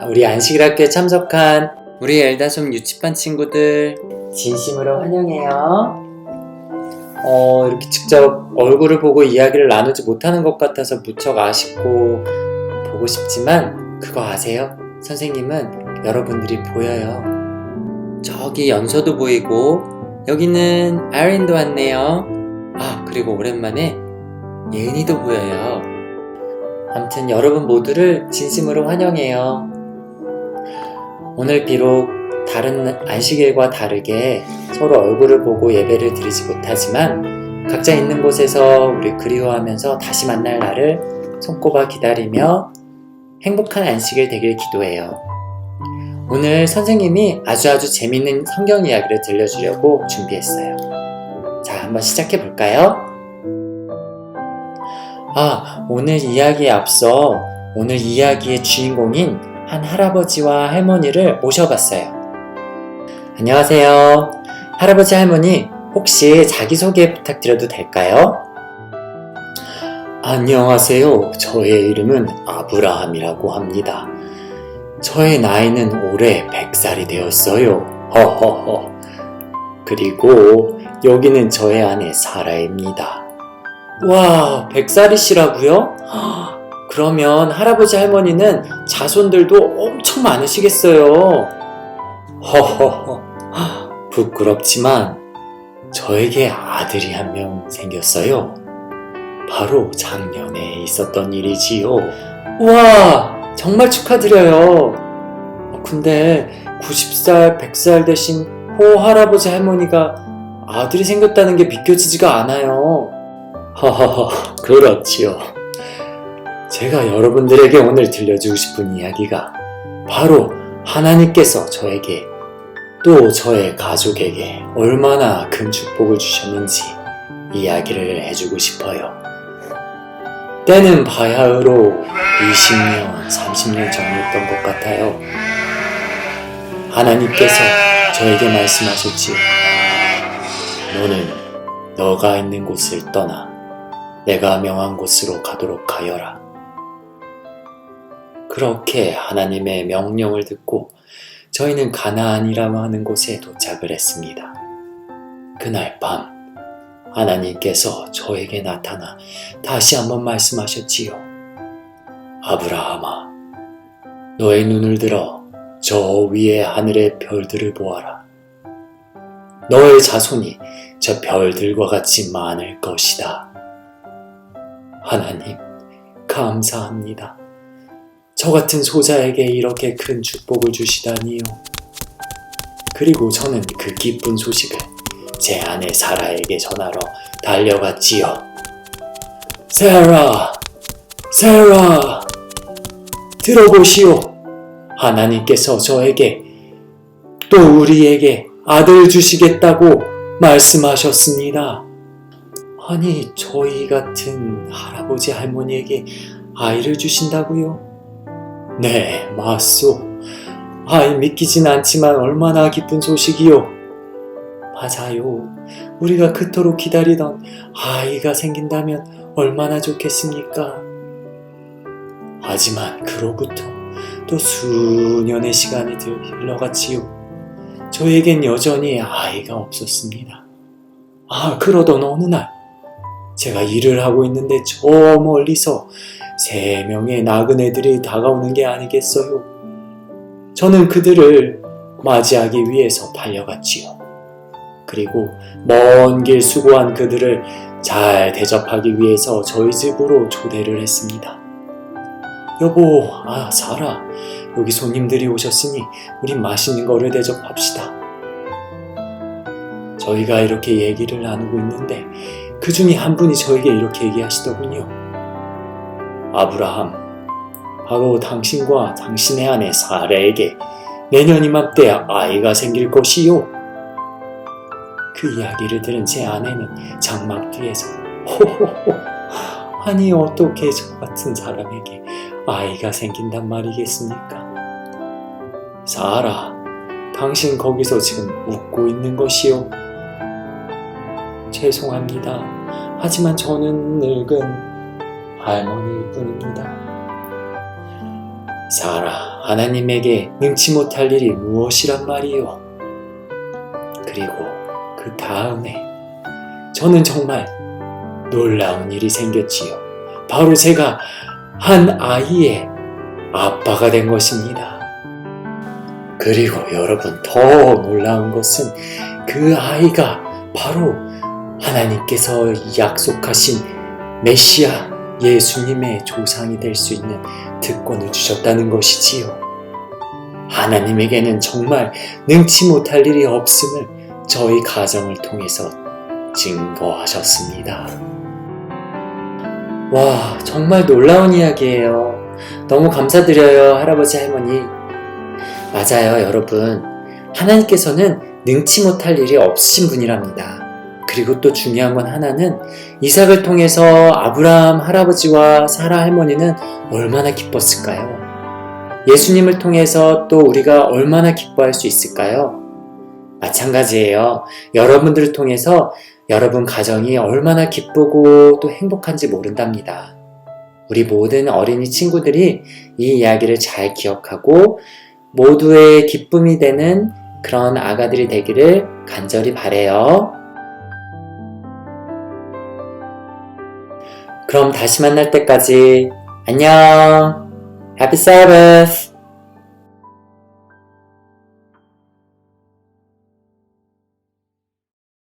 우리 안식일학교에 참석한 우리 엘다솜 유치반 친구들 진심으로 환영해요. 어, 이렇게 직접 얼굴을 보고 이야기를 나누지 못하는 것 같아서 무척 아쉽고 보고 싶지만 그거 아세요? 선생님은 여러분들이 보여요. 저기 연서도 보이고 여기는 아린도 왔네요. 아, 그리고 오랜만에 예은이도 보여요. 아무튼 여러분 모두를 진심으로 환영해요. 오늘 비록 다른 안식일과 다르게 서로 얼굴을 보고 예배를 드리지 못하지만 각자 있는 곳에서 우리 그리워하면서 다시 만날 날을 손꼽아 기다리며 행복한 안식일 되길 기도해요. 오늘 선생님이 아주 아주 재밌는 성경 이야기를 들려주려고 준비했어요. 자, 한번 시작해 볼까요? 아, 오늘 이야기에 앞서 오늘 이야기의 주인공인 한 할아버지와 할머니를 모셔봤어요. 안녕하세요. 할아버지 할머니, 혹시 자기소개 부탁드려도 될까요? 안녕하세요. 저의 이름은 아브라함이라고 합니다. 저의 나이는 올해 100살이 되었어요. 허허허. 그리고 여기는 저의 아내 사라입니다. 와, 100살이시라고요? 그러면 할아버지 할머니는 자손들도 엄청 많으시겠어요. 허허허. 부끄럽지만 저에게 아들이 한 명 생겼어요. 바로 작년에 있었던 일이지요. 와, 정말 축하드려요. 어, 근데 90살, 100살 되신 호 할아버지 할머니가 아들이 생겼다는 게 믿겨지지가 않아요. 허허허, 그렇지요. 제가 여러분들에게 오늘 들려주고 싶은 이야기가 바로 하나님께서 저에게 또 저의 가족에게 얼마나 큰 축복을 주셨는지 이야기를 해주고 싶어요. 때는 바야흐로 20년, 30년 전이었던 것 같아요. 하나님께서 저에게 말씀하셨지요. 너는 너가 있는 곳을 떠나 내가 명한 곳으로 가도록 하여라. 그렇게 하나님의 명령을 듣고 저희는 가나안이라고 하는 곳에 도착을 했습니다. 그날 밤 하나님께서 저에게 나타나 다시 한번 말씀하셨지요. 아브라함아, 너의 눈을 들어 저 위의 하늘의 별들을 보아라. 너의 자손이 저 별들과 같이 많을 것이다. 하나님, 감사합니다. 저 같은 소자에게 이렇게 큰 축복을 주시다니요. 그리고 저는 그 기쁜 소식을 제 아내 사라에게 전하러 달려갔지요. 세라, 세라, 들어보시오. 하나님께서 저에게 또 우리에게 아들 주시겠다고 말씀하셨습니다. 아니, 저희 같은 할아버지 할머니에게 아이를 주신다고요? 네, 맞소. 아이 믿기진 않지만 얼마나 기쁜 소식이요. 맞아요. 우리가 그토록 기다리던 아이가 생긴다면 얼마나 좋겠습니까? 하지만 그로부터 또 수년의 시간이 들- 흘러갔지요. 저에겐 여전히 아이가 없었습니다. 아, 그러던 어느 날, 제가 일을 하고 있는데 저 멀리서 세 명의 나그네들이 다가오는 게 아니겠어요? 저는 그들을 맞이하기 위해서 달려갔지요. 그리고 먼 길 수고한 그들을 잘 대접하기 위해서 저희 집으로 초대를 했습니다. 여보, 아, 사라. 여기 손님들이 오셨으니 우리 맛있는 거를 대접합시다. 저희가 이렇게 얘기를 나누고 있는데 그 중에 한 분이 저에게 이렇게 얘기하시더군요. 아브라함, 바로 당신과 당신의 아내 사라에게 내년 이맘때 아이가 생길 것이요. 그 이야기를 들은 제 아내는 장막 뒤에서 호호호 아니 어떻게 저 같은 사람에게 아이가 생긴단 말이겠습니까? 사라, 당신 거기서 지금 웃고 있는 것이요. 죄송합니다. 하지만 저는 늙은 할머니일 뿐입니다. 사라, 하나님에게 능치 못할 일이 무엇이란 말이요? 그리고 그 다음에 저는 정말 놀라운 일이 생겼지요. 바로 제가 한 아이의 아빠가 된 것입니다. 그리고 여러분 더 놀라운 것은 그 아이가 바로 하나님께서 약속하신 메시아 예수님의 조상이 될 수 있는 특권을 주셨다는 것이지요. 하나님에게는 정말 능치 못할 일이 없음을 저희 가정을 통해서 증거하셨습니다. 와, 정말 놀라운 이야기예요. 너무 감사드려요, 할아버지, 할머니. 맞아요, 여러분. 하나님께서는 능치 못할 일이 없으신 분이랍니다. 그리고 또 중요한 건 하나는 이삭을 통해서 아브라함 할아버지와 사라 할머니는 얼마나 기뻤을까요? 예수님을 통해서 또 우리가 얼마나 기뻐할 수 있을까요? 마찬가지예요. 여러분들을 통해서 여러분 가정이 얼마나 기쁘고 또 행복한지 모른답니다. 우리 모든 어린이 친구들이 이 이야기를 잘 기억하고 모두의 기쁨이 되는 그런 아가들이 되기를 간절히 바래요. 그럼 다시 만날 때까지 안녕. Happy Sabbath.